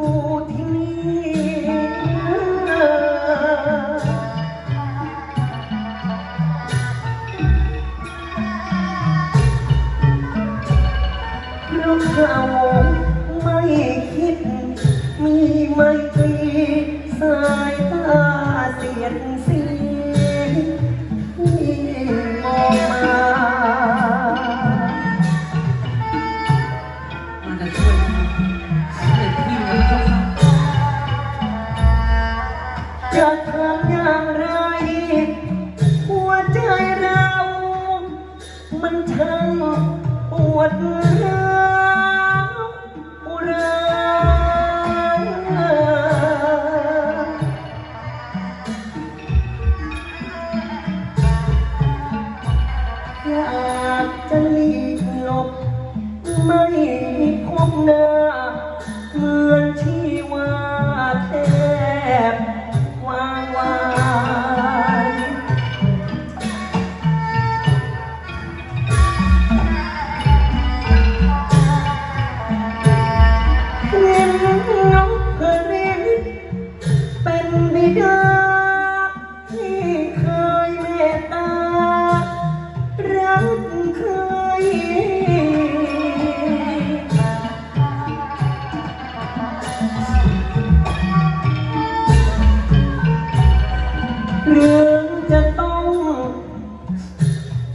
เพราะเขาไม่คิดมีไหม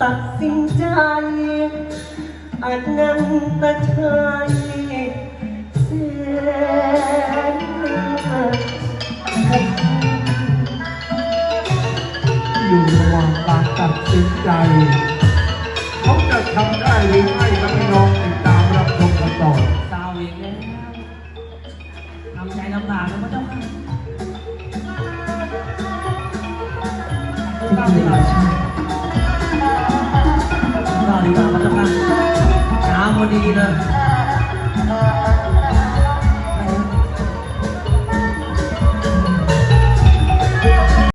ตัดสินใจอันนั้นตะชายแสนอยู่ระหว่างการตัดสินใจ เขาจะทำได้หรือไม่ครับพี่น้องติดตามรับชมกันต่อดาวอีกแล้วทำใจลำบากแล้วพระเจ้าค่ะทุกท่านดีกว่าทุก ท่า